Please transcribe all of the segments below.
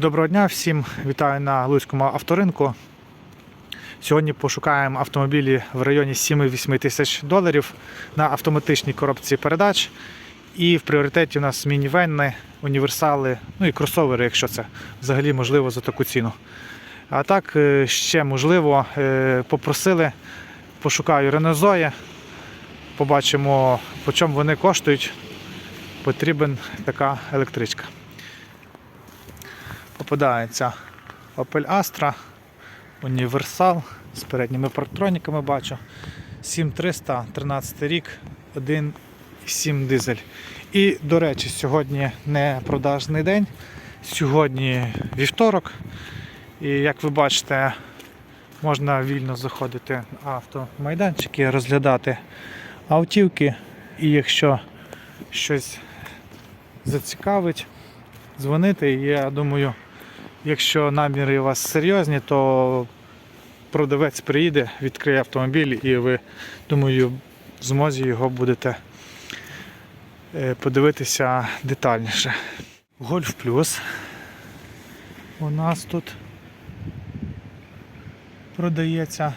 Доброго дня всім, вітаю на Луцькому авторинку. Сьогодні пошукаємо автомобілі в районі 7-8 тисяч доларів на автоматичній коробці передач. І в пріоритеті у нас мінівенни, універсали, ну і кросовери, якщо це взагалі можливо за таку ціну. А так е, ще можливо е, попросили, пошукаю Ренозої, побачимо, по чому вони коштують. Потрібен така електричка попадається Opel Astra, універсал з передніми парктроніками бачу. 7300, 13 рік, 1,7 дизель. І, до речі, сьогодні не продажний день, сьогодні вівторок. І як ви бачите, можна вільно заходити на автомайданчики, розглядати автівки. І якщо щось зацікавить, дзвонити. Я думаю, якщо наміри у вас серйозні, то продавець приїде, відкриє автомобіль і ви, думаю, в змозі його будете е, подивитися детальніше. Гольф плюс у нас тут продається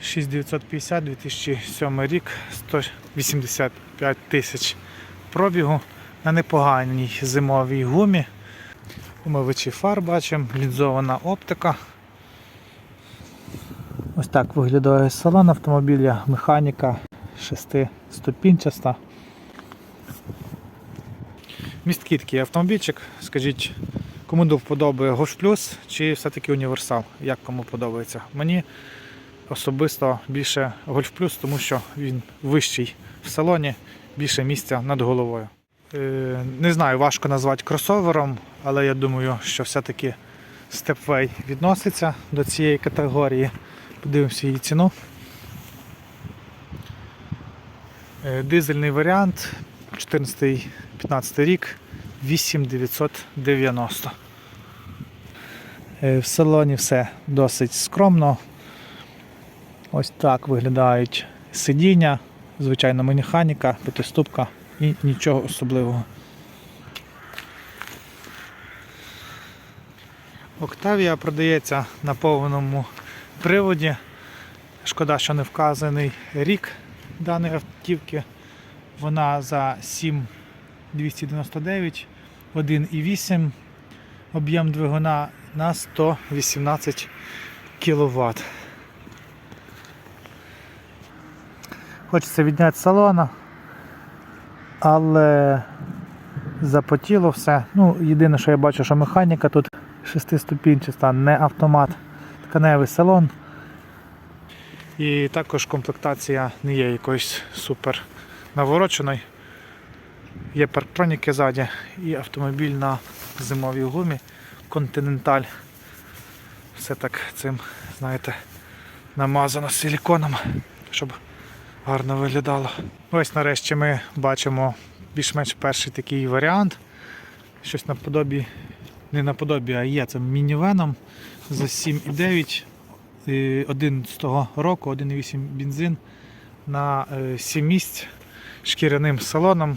6950 2007 рік, 185 тисяч пробігу на непоганій зимовій гумі. Умивачі фар бачимо, лінзована оптика. Ось так виглядає салон автомобіля, механіка шестиступінчаста. Місткий такий автомобільчик. Скажіть, кому до вподобає Golf Plus чи все-таки універсал? Як кому подобається? Мені особисто більше Golf Plus, тому що він вищий в салоні, більше місця над головою. Е, Не знаю, важко назвати кросовером, але я думаю, що все-таки Stepway відноситься до цієї категорії. Подивимося її ціну. Е, Дизельний варіант 14-15 рік 8990. Е, В салоні все досить скромно. Ось так виглядають сидіння, звичайно, механіка, п'ятиступка і нічого особливого. Октавія продається на повному приводі. Шкода, що не вказаний рік даної автівки. Вона за 7,299, 1,8 об'єм двигуна на 118 кВт. Хочеться відняти салона, але запотіло все. Ну, єдине, що я бачу, що механіка тут шестиступінчаста, не автомат, тканевий салон. І також комплектація не є якоюсь супер навороченою. Є парктроніки ззаді і автомобіль на зимовій гумі Continental. Все так цим, знаєте, намазано силіконом, щоб гарно виглядало. Ось нарешті ми бачимо більш-менш перший такий варіант. Щось наподобі, не наподобі, а є це мінівеном за 7,9. Е, Один з того року, 1,8 бензин на 7 місць шкіряним салоном,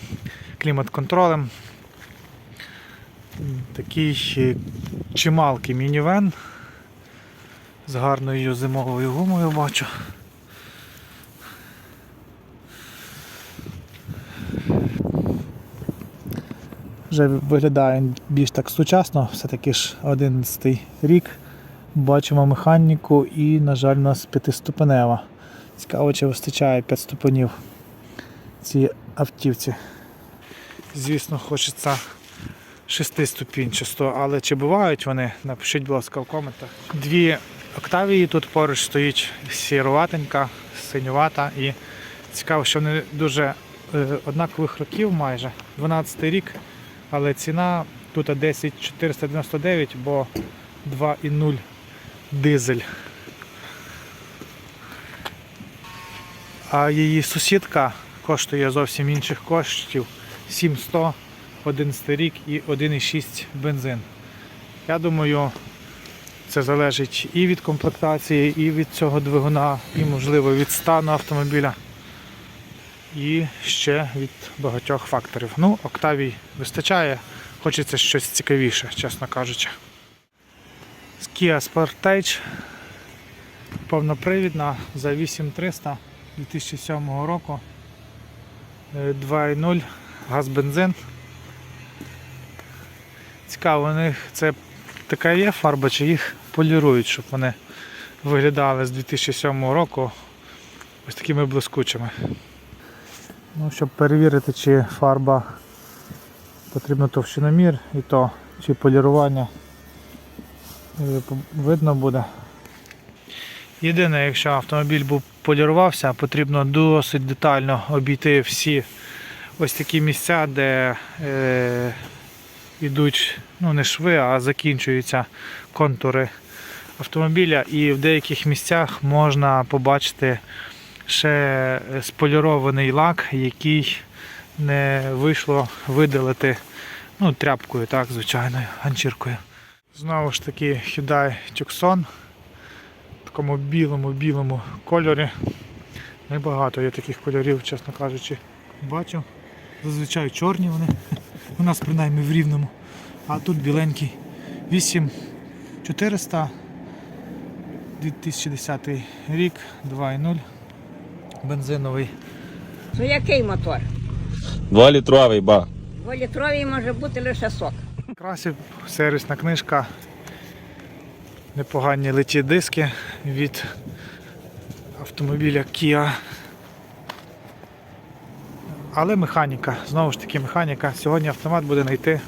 клімат-контролем. Такий е, чималкий мінівен з гарною зимовою гумою бачу. Вже виглядає більш так сучасно, все-таки ж 11 рік. Бачимо механіку і, на жаль, у нас п'ятиступенева. Цікаво, чи вистачає 5 ступенів цій автівці. Звісно, хочеться шестиступінчасто, але чи бувають вони? Напишіть, будь ласка, в коментах. Дві октавії тут поруч стоїть сіруватенька, синювата і цікаво, що вони дуже е, однакових років майже. 12 рік, але ціна тут 10 499, бо 2,0 дизель. А її сусідка коштує зовсім інших коштів 7100, 11 рік і 1,6 бензин. Я думаю, це залежить і від комплектації, і від цього двигуна, і можливо від стану автомобіля. І ще від багатьох факторів. Ну, Октавій вистачає, хочеться щось цікавіше, чесно кажучи. Kia Sportage повнопривідна за 8300 2007 року. Е, 2.0 газ бензин. Цікаво, у них це така є фарба, чи їх полірують, щоб вони виглядали з 2007 року ось такими блискучими. Ну, щоб перевірити, чи фарба потрібно товщиномір і то, чи полірування е, видно буде. Єдине, якщо автомобіль був полірувався, потрібно досить детально обійти всі ось такі місця, де е, йдуть ну, не шви, а закінчуються контури автомобіля. І в деяких місцях можна побачити ще сполірований лак, який не вийшло видалити ну, тряпкою, так, звичайною ганчіркою. Знову ж таки Hyundai Tucson в такому білому-білому кольорі. Небагато я таких кольорів, чесно кажучи, бачу. Зазвичай чорні вони. У нас принаймні в рівному. А тут біленький 8400 2010 рік, 2.0 бензиновий. Ну який мотор? Дволітровий ба. Дволітровий може бути лише сок. Красів, сервісна книжка, непогані литі диски від автомобіля Kia. Але механіка, знову ж таки механіка. Сьогодні автомат буде знайти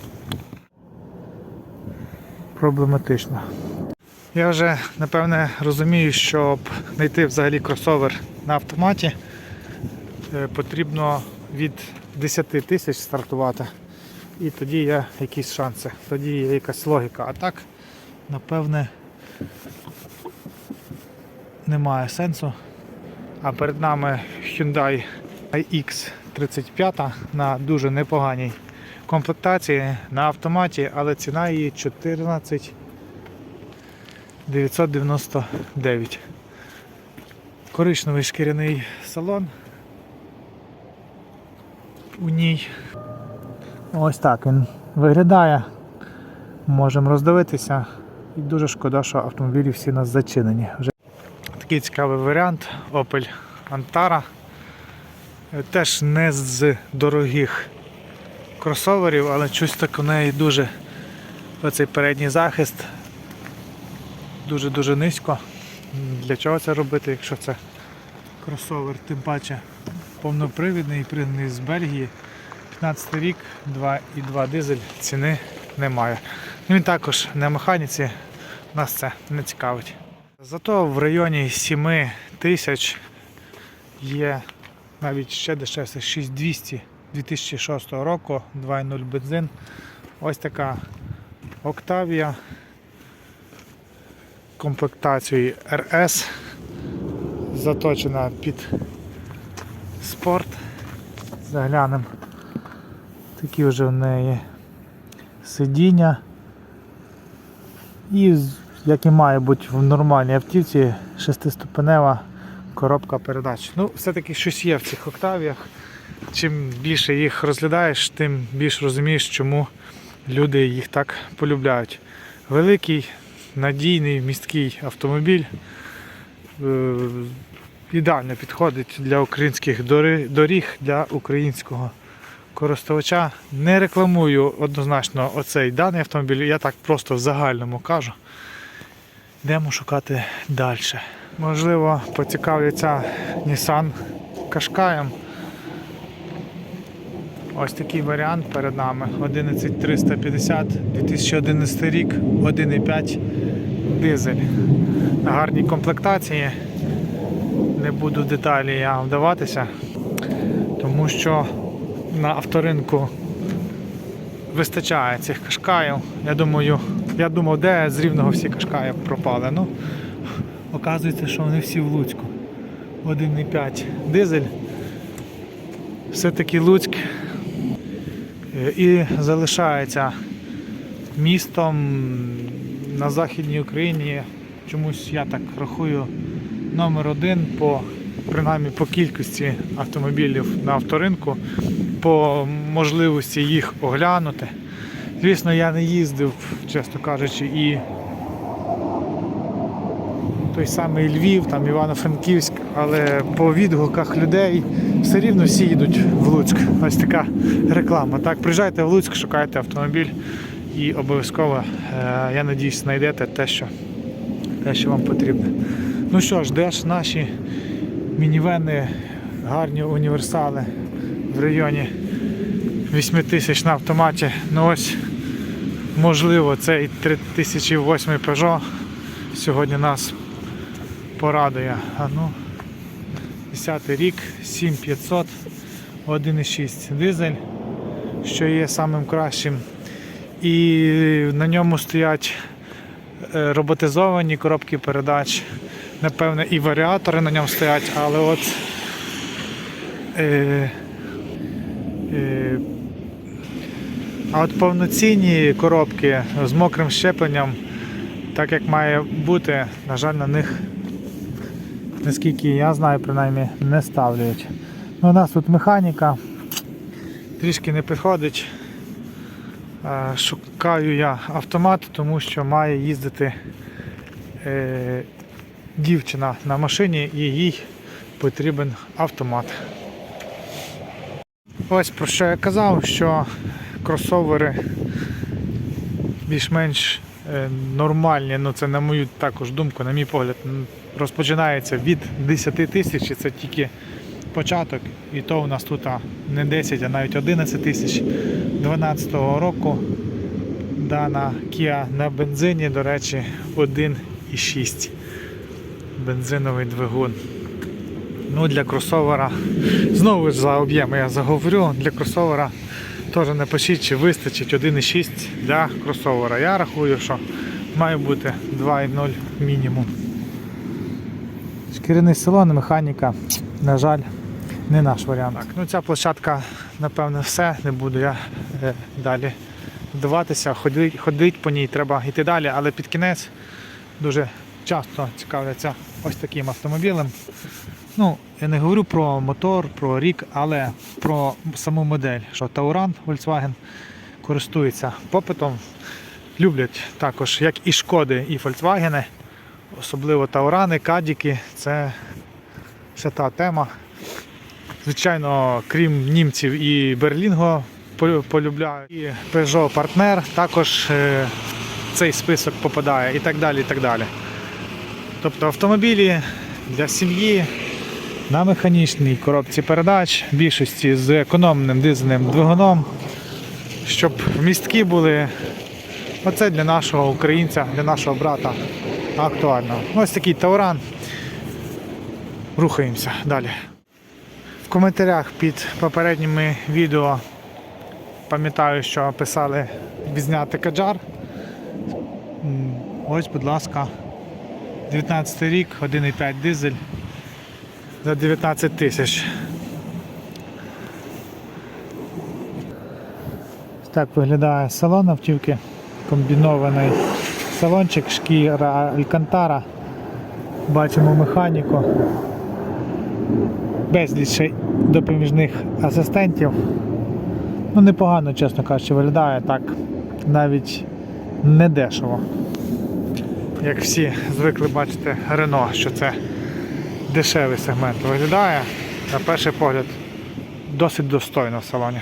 проблематично. Я вже напевне розумію, щоб знайти взагалі кросовер на автоматі, е, потрібно від 10 тисяч стартувати. І тоді є якісь шанси, тоді є якась логіка. А так, напевне, немає сенсу. А перед нами Hyundai iX35 на дуже непоганій комплектації на автоматі, але ціна її 14 999. Коричневий шкіряний салон. У ній Ось так він виглядає. Можемо роздивитися. І дуже шкода, що автомобілі всі у нас зачинені. Вже такий цікавий варіант Opel Antara. Теж не з дорогих кросоверів, але щось так у неї дуже оцей передній захист дуже-дуже низько. Для чого це робити, якщо це кросовер, тим паче повнопривідний, пригнаний з Бельгії. 15 рік, 2,2 дизель, ціни немає. Ну, Він також на механіці, нас це не цікавить. Зато в районі 7 тисяч є навіть ще дешевше 6200 2006 року, 2.0 бензин. Ось така Octavia комплектацією RS, заточена під спорт. Заглянемо. Такі вже в неї сидіння. І, як і має бути в нормальній автівці, шестиступенева коробка передач. Ну, все-таки щось є в цих октавіях. Чим більше їх розглядаєш, тим більше розумієш, чому люди їх так полюбляють. Великий, надійний, місткий автомобіль. е, Ідеально підходить для українських доріг, для українського користувача. Не рекламую однозначно оцей даний автомобіль, я так просто в загальному кажу. Йдемо шукати далі. Можливо, поцікавляться Nissan Qashqai. Ось такий варіант перед нами. 11350, 2011 рік, 1,5 дизель. На гарній комплектації. Не буду деталі я вдаватися, тому що на авторинку вистачає цих кашкаїв. Я думаю, я думав, де з рівного всі кашкаї пропали. Ну, оказується, що вони всі в Луцьку. 1,5 дизель. Все-таки Луцьк е, і залишається містом на Західній Україні. Чомусь я так рахую номер один по принаймні по кількості автомобілів на авторинку, по можливості їх оглянути. Звісно, я не їздив, чесно кажучи, і той самий Львів, там Івано-Франківськ, але по відгуках людей все рівно всі їдуть в Луцьк. Ось така реклама. Так, приїжджайте в Луцьк, шукайте автомобіль і обов'язково, е, я надіюсь, знайдете те, що, те, що вам потрібно. Ну що ж, де ж наші мінівени, гарні універсали в районі 8 тисяч на автоматі. Ну ось, можливо, цей 3008 Peugeot сьогодні нас порадує. А ну, 10 рік, 7500, 1,6 дизель, що є самим кращим. І на ньому стоять е, роботизовані коробки передач. Напевне, і варіатори на ньому стоять, але от е, е, а от повноцінні коробки з мокрим щепленням, так як має бути, на жаль, на них, наскільки я знаю, принаймні, не ставлять. Ну, у нас тут механіка, трішки не підходить. Е, Шукаю я автомат, тому що має їздити е, дівчина на машині і їй потрібен автомат. Ось про що я казав, що кросовери більш-менш е, нормальні, ну це на мою також думку, на мій погляд, розпочинається від 10 тисяч, і це тільки початок. І то у нас тут не 10, а навіть 11 тисяч 2012 року. Дана Kia на бензині, до речі, 1,6 бензиновий двигун. Ну, для кросовера, знову ж за об'єми я заговорю, для кросовера теж напишіть, чи вистачить 1,6 для кросовера. Я рахую, що має бути 2,0 мінімум. Шкіряний салон, механіка, на жаль, не наш варіант. Так, ну ця площадка, напевне, все. Не буду я е, далі вдаватися, ходить, ходить по ній, треба йти далі, але під кінець дуже часто цікавляться ось таким автомобілем. Ну, я не говорю про мотор, про рік, але про саму модель, що Tauran Volkswagen користується попитом. Люблять також, як і шкоди, і Volkswagen, особливо Таурани, Кадіки. Це свята тема. Звичайно, крім німців і Берлінго полю- полюбляють. І Peugeot партнер також е, в цей список попадає і так далі. і так далі. Тобто автомобілі для сім'ї на механічній коробці передач, в більшості з економним дизельним двигуном, щоб вмістки були. Оце для нашого українця, для нашого брата актуально. Ось такий тауран. Рухаємося далі. Коментарях під попередніми відео пам'ятаю, що писали відзняти каджар. Ось, будь ласка, 19 рік, 1,5 дизель за 19 тисяч. Так виглядає салон автівки. Комбінований салончик, шкіра Алькантара. Бачимо механіку. Безліч допоміжних асистентів. Ну, непогано, чесно кажучи, виглядає так навіть не дешево. Як всі звикли бачити Рено, що це дешевий сегмент виглядає. На перший погляд досить достойно в салоні.